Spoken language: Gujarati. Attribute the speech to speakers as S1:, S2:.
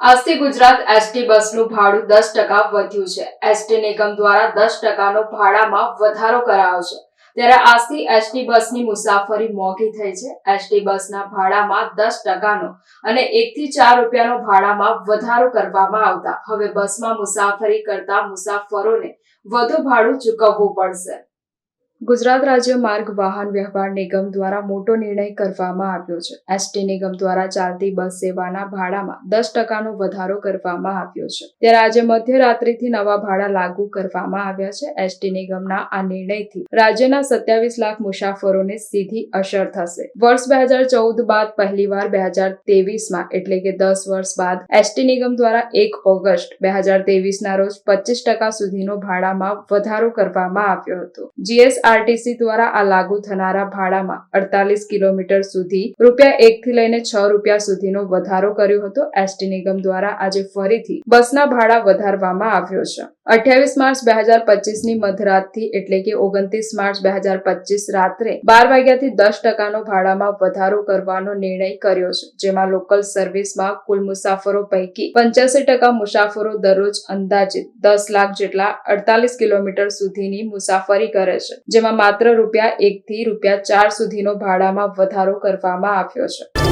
S1: આજથી ગુજરાત એસટી બસનું ભાડું દસ ટકા વધ્યું છે. એસટી નિગમ દ્વારા દસ ટકાનો ભાડામાં વધારો કરાયો છે. ત્યારે આજથી એસટી બસની મુસાફરી મોંઘી થઈ છે. એસટી બસના ભાડામાં દસ ટકાનો અને એક થી ચાર રૂપિયાનો ભાડામાં વધારો કરવામાં આવતા. હવે બસમાં મુસાફરી કરતા મુસાફરોને વધુ ભાડું ચૂકવવું પડશે. ગુજરાત રાજ્ય માર્ગ વાહન વ્યવહાર નિગમ દ્વારા મોટો નિર્ણય કરવામાં આવ્યો છે. એસટી નિગમ દ્વારા ચાલતી બસ સેવાના ભાડામાં દસ ટકાનો વધારો કરવામાં આવ્યો છે. ત્યારે આજે મધ્યરાત્રિથી નવા ભાડા લાગુ કરવામાં આવ્યા છે. એસટી નિગમના આ નિર્ણયથી રાજ્યના સત્યાવીસ લાખ મુસાફરોને સીધી અસર થશે. વર્ષ બે હજાર ચૌદ બાદ પહેલીવાર બે હજાર તેવીસમાં એટલે કે દસ વર્ષ બાદ એસટી નિગમ દ્વારા એક ઓગસ્ટ બે હજાર તેવીસના રોજ પચીસ ટકા સુધીનો ભાડામાં વધારો કરવામાં આવ્યો હતો. જીએસઆરટીસી દ્વારા આ લાગુ થનારા ભાડામાં અડતાલીસ કિલોમીટર સુધી રૂપિયા એક થી લઈને છ રૂપિયા સુધીનો વધારો કર્યો હતો. એસટી નિગમ દ્વારા આજે ફરીથી બસના ભાડા વધારવામાં આવ્યો છે. અઠ્યાવીસ માર્ચ બે હજાર પચીસની મધરાતથી એટલે કે ઓગણત્રીસ માર્ચ બે હજાર પચીસ રાત્રે બાર વાગ્યાથી દસ ટકાનો ભાડામાં વધારો કરવાનો નિર્ણય કર્યો છે, જેમાં લોકલ સર્વિસમાં કુલ મુસાફરો પૈકી પંચ્યાસી ટકા મુસાફરો દરરોજ અંદાજિત દસ લાખ જેટલા અડતાલીસ કિલોમીટર સુધીની મુસાફરી કરે છે, જેમાં માત્ર રૂપિયા એક થી રૂપિયા ચાર સુધીનો ભાડામાં વધારો કરવામાં આવ્યો છે.